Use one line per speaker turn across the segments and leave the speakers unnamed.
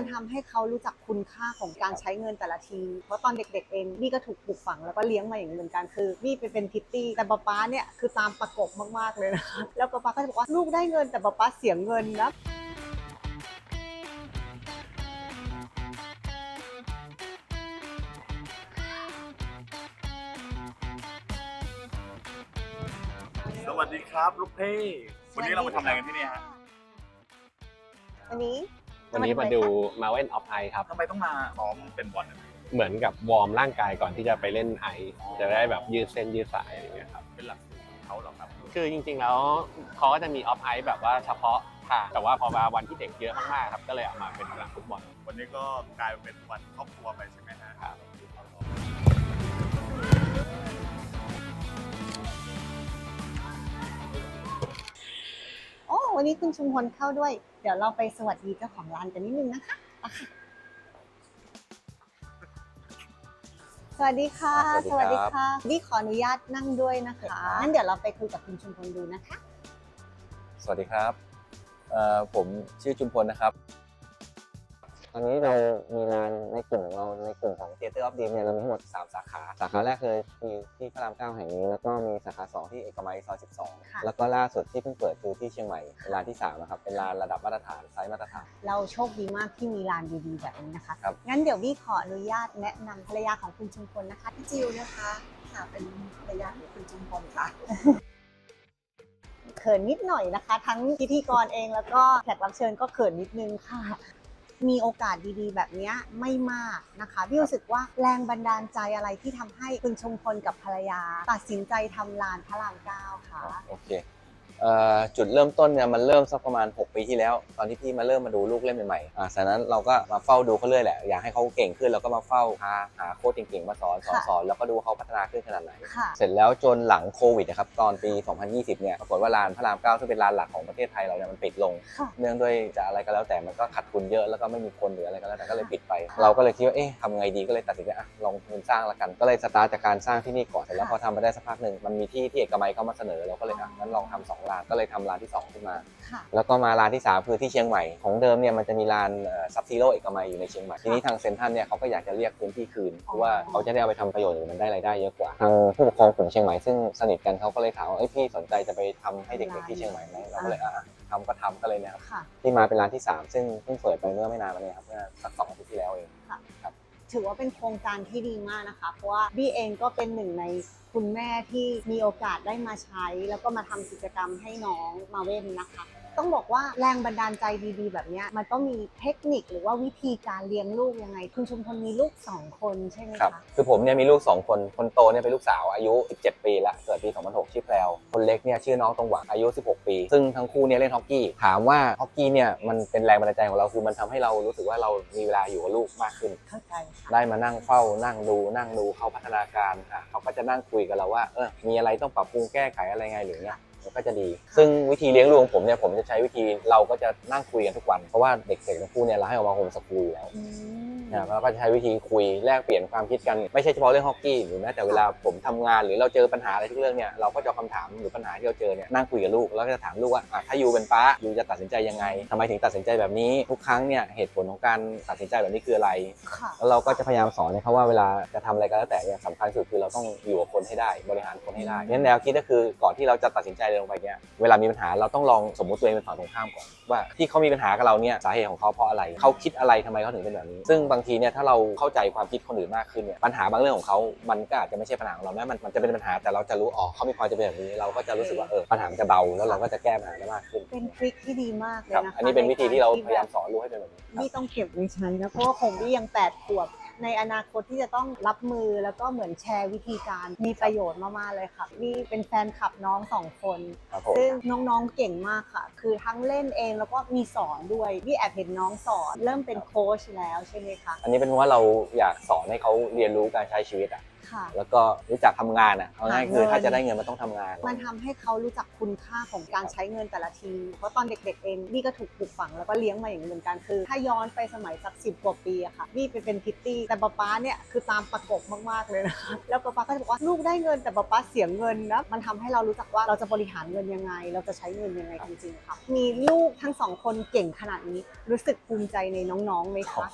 มันทำให้เขารู้จักคุณค่าของการใช้เงินแต่ละที เพราะตอนเด็ก ๆ เองนี่ก็ถูกปลูกฝังแล้วก็เลี้ยงมาอย่างนี้เหมือนกันคือนี่ไปเป็นพิตตี้แต่ป๊าป๊าเนี่ยคือตามประกบมากๆเลยนะคะแล้วป๊าป๊าก็จะบอกว่าลูกได้เงินแต่ป๊าป๊าเสียเงินนะ
สวัสดีครับลูกเพ่วันนี้เรามาทำอะไรกันที่นี่ฮะ
วันนี้
วันนี้มาดู Mountain of Ice ครับ
ทำไมต้องมาซ้อมเป็นบอลเนี่ย
เหมือนกับวอร์มร่างกายก่อนที่จะไปเล่นไอซ์จะได้แบบยืดเส้นยืดสายอะไรอย่างเงี้ยครับ
เป็นหลักสูตรของเขาเหรอครับ
คือจริงๆแล้วเขาก็จะมีออฟไอซ์แบบว่าเฉพาะทางแต่ว่าพอมาวันที่เด็กเยอะมากๆครับก็เลยเอามาเป็นสนามฟุตบอล
วันนี้ก็กลายเป็นวันครอบครัวไปใช่ไหมฮะ
ครับ
โอ้วันนี้คุณชุมพลเข้าด้วย เดี๋ยวเราไปสวัสดีเจ้าของร้านกันนิดนึงนะคะไปค่ะสวัสดีค่ะ
สวัสดีครับ
ค่ะนี่ขออนุญาตนั่งด้วยนะคะงั้นเดี๋ยวเราไปคุยกับคุณชุมพลดูนะคะ
สวัสดีครับเอ่อผมชื่อจุมพลนะครับ ตอนนี้เรามีร้านในกลุ่มของเราในกลุ่มของ Theater of Dream เนี่ยเรามีทั้งหมด 3 สาขา สาขาแรกคือมีที่พระราม9แห่งนี้ แล้วก็มีสาขา 2 ที่เอกมัยซอย
ค่ะ
12 แล้วก็ล่าสุดที่เพิ่งเปิดคือที่เชียงใหม่เป็นร้านที่3นะครับเป็นร้านระดับมาตรฐานไซส์มาตรฐาน
เราโชคดีมากที่มีร้านดีๆแบบนี้นะคะ
ครับ
งั้นเดี๋ยววี่ขออนุญาตแนะนำภรรยาของคุณชุมพลนะคะพี่จิวนะคะ
ค่ะเป็นภรรยาของคุณจุมพลค่ะ
เขินนิดหน่อยนะคะ ทั้งพิธีกรเองแล้วก็แขกรับเชิญก็เขินนิดนึงค่ะ มีโอกาสดีๆ แบบนี้ไม่มากนะคะพี่รู้สึกว่าแรงบันดาลใจอะไรที่ทำให้คุณชมพลกับภรรยา ตัดสินใจทำลานพระรามเก้าค่ะ
โอเค จุดเริ่มต้นเนี่ยมันเริ่มสักประมาณ 6 ปีที่แล้ว ตอนที่พี่มาเริ่มมาดูลูกเล่นใหม่ๆอ่าจากนั้นเราก็มาเฝ้าดูเขาเรื่อยแหละ อยากให้เขาเก่งขึ้นเราก็มาเฝ้าหาหาโค้ชเก่งๆมาสอนสอน
ค่ะ
สอนแล้วก็ดูว่าเขาพัฒนาขึ้นขนาดไหน
ค่ะ
เสร็จแล้วจนหลังโควิดนะครับตอนปี 2020 เนี่ยปรากฏว่าลานพระรามเก้าซึ่งเป็นลานหลักของประเทศไทยเราเนี่ยมันปิดลง
ค่ะ
เนื่องด้วยจะอะไรก็แล้วแต่มันก็ขาดทุนเยอะแล้วก็ไม่มีคนหรืออะไรก็แล้วแต่ก็เลยปิดไปเราก็เลยคิดว่าเอ๊ะทำไงดีก็เลยตัดสินใจอะลองทุนสร้างละกันก็เลยสตาร์ทจากการสร้างที่นี่ก่อนเสร็จแล้วพอทำมาได้สักพักหนึ่งมันมีที่ที่เอกมัยเข้ามาเสนอเราก็เลยอะงั้นลองทำสองลานก็เลยทำลานที่สองขึ้นมา
ค่ะ
แล้วก็มาร้านที่ 3 คือที่เชียงใหม่ของเดิมเนี่ยมันจะมีร้านซับซีโร่เอกมัยอยู่ในเชียงใหม่ทีนี้ทางเซ็นทรัลเนี่ยเขาก็อยากจะเรียกพื้นที่คืน เพราะว่าเขาจะได้เอาไปทำประโยชน์อื่นมันได้รายได้เยอะกว่าทางผู้ปกครองของเชียงใหม่ซึ่งสนิทกันเขาก็เลยถามว่าเอ้ยพี่สนใจจะไปทำให้เด็กๆที่เชียงใหม่ไหมเราก็เลยอะทำก็ทำก็เลยเนะครับ
ค่ะ
ที่มาเป็นร้านที่ 3 ซึ่งเพิ่งเปิดไปเมื่อไม่นานมานี้ครับเมื่อสักสองอาทิตย์ที่แล้วเอง
ถือว่าเป็นโครงการที่ดีมากนะคะ เพราะว่าบี้เองก็เป็นหนึ่งในคุณแม่ที่มีโอกาสได้มาใช้ แล้วก็มาทำกิจกรรมให้น้องมาเว้นนะคะ ต้องบอกว่าแรงบันดาลใจดีๆ แบบเนี้ยมันต้องมีเทคนิคหรือว่าวิธีการเลี้ยงลูกยังไง คุณชุมพลมีลูกสองคนใช่ไหม
ครับ
คะ
คือผมเนี่ยมีลูก 2 คน คนโตเนี่ยเป็นลูกสาวอายุ 17 ปีละเกิดปี 2006 ชื่อแพรวคนเล็กเนี่ยชื่อน้องตรงหวังอายุ 16 ปี ซึ่งทั้งคู่เนี่ยเล่นฮอกกี้ ถามว่าฮอกกี้เนี่ยมันเป็นแรงบันดาลใจของเราคือมันทำให้เรารู้สึกว่าเรามีเวลาอยู่กับลูกมากขึ้น
เข้าใจค่ะ
ได้มานั่งเฝ้านั่งดูนั่งดูเขาพัฒนาการอะเขาก็จะนั่งคุยกับเราว่าเออมีอะไรต้องปรับปรุงแก้ไขอะไรไงหรือเนี่ย มันก็จะดี ซึ่งวิธีเลี้ยงลูกของผมเนี่ยผมจะใช้วิธีเราก็จะนั่งคุยกันทุกวัน เพราะว่าเด็กๆทั้งคู่เนี่ยเราให้ออกมาโฮมสกูลอยู่แล้ว
อืม
นะแล้วก็จะใช้วิธีคุยแลกเปลี่ยนความคิดกันไม่ใช่เฉพาะเรื่องฮอกกี้หรือแม้แต่เวลาผมทำงานหรือเราเจอปัญหาอะไรทุกเรื่องเนี่ยเราก็จะเอาคำถามหรือปัญหาที่เราเจอเนี่ยนั่งคุยกับลูกแล้วก็จะถามลูกว่าอะถ้ายูเป็นป้ายูจะตัดสินใจยังไงทำไมถึงตัดสินใจแบบนี้ทุกครั้งเนี่ยเหตุผลของการตัดสินใจแบบนี้คืออะไร
ค่ะ
แล้วเราก็จะพยายามสอนให้เขาว่าเวลาจะทำอะไรก็แล้วแต่เนี่ยสำคัญสุดคือเราต้องอยู่กับคนให้ได้บริหารคนให้ได้งั้นแนวคิดก็คือก่อนที่เราจะตัดสินใจลงไปเนี่ยเวลามีปัญหาเราต้องลองสมมุติตัวเองเป็นฝั่งตรงข้ามก่อนว่าที่เขามีปัญหากับเราเนี่ยสาเหตุของเขาเพราะอะไรเขาคิดอะไรทำไมเขาถึงเป็นแบบนี้ ซึ่งบางทีเนี่ยถ้าเราเข้าใจความคิดคนอื่นมากขึ้นเนี่ยปัญหาบางเรื่องของเขามันก็อาจจะไม่ใช่ปัญหาของเรานะมันมันจะเป็นปัญหาแต่เราจะรู้อ๋อเขามีความจะเป็นแบบนี้เราก็จะรู้สึกว่าเออปัญหามันจะเบาแล้วเราก็จะแก้ปัญหาได้มากขึ้น
เป็นทริคที่ดีมากเลย
ครับ
นะคะ
อันนี้เป็นวิธีที่เรา
ในก
พยายาม
ที่
สอนลูกให้เป็นแบบนี้ครับ
นี่ต้องเก็บไว้ใช้นะเพราะว่าของพี่ยังแปดขวบ ในอนาคตที่จะต้องรับมือแล้วก็เหมือนแชร์วิธีการมีประโยชน์มากๆเลยค่ะนี่เป็นแฟนคลับน้องสองคน
ครับผม
ซึ่งน้องๆเก่งมากค่ะ คือทั้งเล่นเองแล้วก็มีสอนด้วยพี่แอบเห็นน้องสอน เริ่มเป็นโค้ชแล้วใช่ไหมคะ
อันนี้เป็นเพราะว่าเราอยากสอนให้เขาเรียนรู้การใช้ชีวิตอะ
ค่ะ
แล้วก็รู้จักทำงานอะเอาง่ายๆคือ
หาเงิน
ถ้าจะได้เงินมันต้องทำงาน
มันทำให้เขารู้จักคุณค่าของการใช้เงินแต่ละที เพราะตอนเด็ก ๆ เองนี่ก็ถูกปลูกฝังแล้วก็เลี้ยงมาอย่างนี้เหมือนกันคือ ถ้าย้อนไปสมัยสักสิบกว่าปีอะค่ะนี่ไปเป็นพิตตี้แต่ป๊าป๊าเนี่ยคือตามประกบมากๆเลยนะคะแล้วป๊าป๊าก็จะบอกว่าลูกได้เงินแต่ป๊าป๊าเสียเงินนะมันทำให้เรารู้จักว่าเราจะบริหารเงินยังไง เราจะใช้เงินยังไงจริงๆค่ะมีลูกทั้งสองคนเก่งขนาดนี้รู้สึกภูมิใจในน้องๆไหมคะ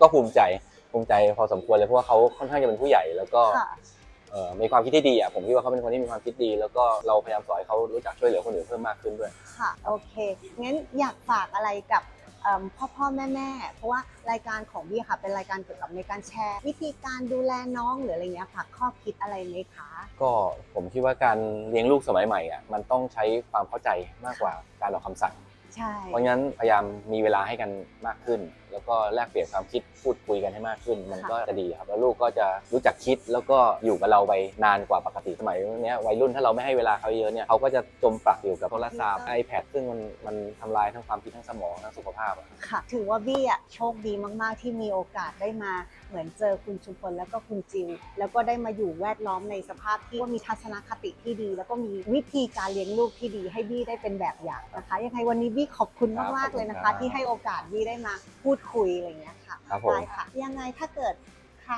ก็ภูมิใจ ภูมิใจพอสมควรเลยเพราะว่าเขาค่อนข้างจะเป็นผู้ใหญ่แล้วก็
ค่ะ
เอ่อมีความคิดที่ดีอะผมคิดว่าเขาเป็นคนที่มีความคิดดี แล้วก็เราพยายามสอนให้เขารู้จักช่วยเหลือคนอื่นเพิ่มมากขึ้นด้วย
ค่ะโอเคงั้นอยากฝากอะไรกับเอิ่มพ่อพ่อแม่แม่เพราะว่ารายการของพี่ค่ะเป็นรายการเกี่ยวกับในการแชร์ วิธีการดูแลน้องหรืออะไรเงี้ยฝากข้อคิดอะไรไหมคะ
ก็ผมคิดว่าการเลี้ยงลูกสมัยใหม่อะมันต้องใช้ความเข้าใจมากกว่าการออกคำสั่ง
ใช่
เพราะงั้นพยายามมีเวลาให้กันมากขึ้นแล้วก็แลกเปลี่ยนความคิดพูดคุยกันให้มากขึ้น มันก็จะดีครับแล้วลูกก็จะรู้จักคิดแล้วก็อยู่กับเราไปนานกว่าปกติสมัยเนี้ยวัยรุ่นถ้าเราไม่ให้เวลาเขาเยอะเนี่ยเขาก็จะจมปลักอยู่กับโทรศัพท์ iPad ซึ่งมันมันทำลายทั้งความคิดทั้งสมองทั้งสุขภาพอะ
ค่ะถือว่าบี้อะโชคดีมาก ๆ ที่มีโอกาสได้มาเหมือนเจอคุณชุมพลแล้วก็คุณจิว แล้วก็ได้มาอยู่แวดล้อมในสภาพที่ว่ามีทัศนคติที่ดี แล้วก็มีวิธีการเลี้ยงลูกที่ดีให้บี้ได้เป็นแบบอย่างนะคะ ยังไงวันนี้บี้ขอบคุณมากๆเลยนะคะ ที่ให้โอกาสบี้ได้มาพูดคุยอะไรอย่างเงี้ยค่ะ
ครับผม
ได้ค่ะ ยังไงถ้าเกิดใคร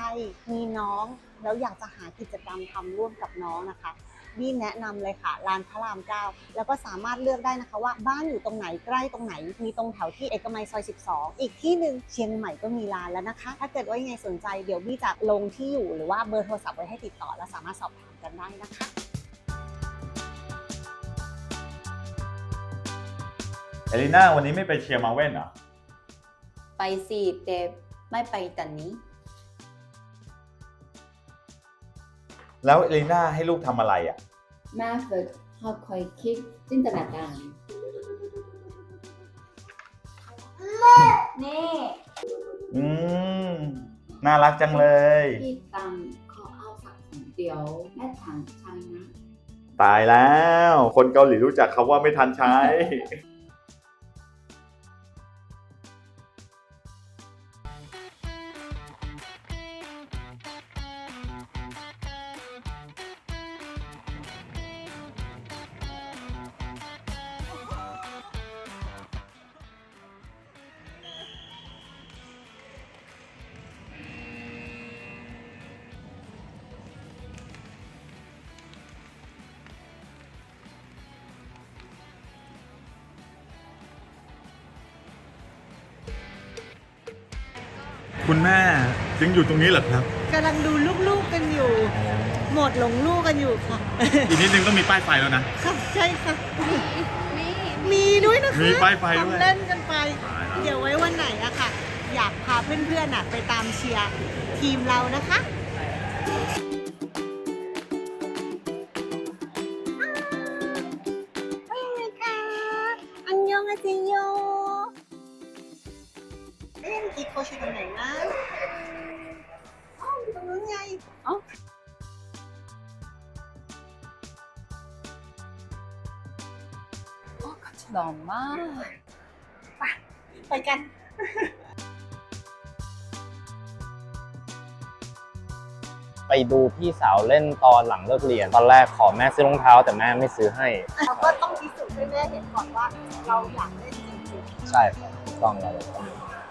มีน้องแล้วอยากจะหากิจกรรมทำร่วมกับน้องนะคะบี้แนะนำเลยค่ะลานพระรามเก้าแล้วก็สามารถเลือกได้นะคะว่าบ้านอยู่ตรงไหนใกล้ตรงไหน มีตรงแถวที่เอกมัยซอย 12 อีกที่หนึ่งเชียงใหม่ก็มีลานแล้วนะคะ ถ้าเกิดว่ายังไงสนใจเดี๋ยวบี้จะลงที่อยู่หรือว่าเบอร์โทรศัพท์ไว้ให้ติดต่อ แล้วสามารถสอบถามกันได้นะคะ
เอลิน่าวันนี้ไม่ไปเชียร์มาเว่นเหรอ
ไปสิแต่ไม่ไปตอนนี้
แล้วเอลิน่าให้ลูกทำอะไรอะ
แม่ฝึกเขาคอยคิดจินตนาการ นี่
อืม น่ารักจังเลย
พี่ตังขอเอาสักของเดียวแม่ทางใช้นะ
ตายแล้ว คนเกาหลีรู้จักคำว่าไม่ทันใช้ คุณแม่ยังอยู่ตรงนี้เหรอครับ
กำลังดูลูกๆกันอยู่ หมดหลงลูกกันอยู่ค่ะ
อีกนิดนึงต้องมีป้ายไฟแล้วนะ
ค่ะใช่ค่ะมีด้วยนะคะ
มีป้ายไฟด้วย
ทำเล่นกันไป เดี๋ยวไว้วันไหนอะค่ะ อยากพาเพื่อนๆอะไปตามเชียร์ทีมเรานะคะ เอ๊ะเมื่อกี้โคชอยู่ตรงไหนนะอ๋ออยู่ตรงนู้นไง
โอ้ขนมมาก
ไปกัน
ไปดูพี่สาวเล่นตอนหลังเลิกเรียน ตอนแรกขอแม่ซื้อรองเท้าแต่แม่ไม่ซื้อให้
เราก็ต้องพิสูจน์ให้แม่เห็นก่อนว่า เราอยากเล่นจริงๆ
ใช่ครับถูกต้องแล้ว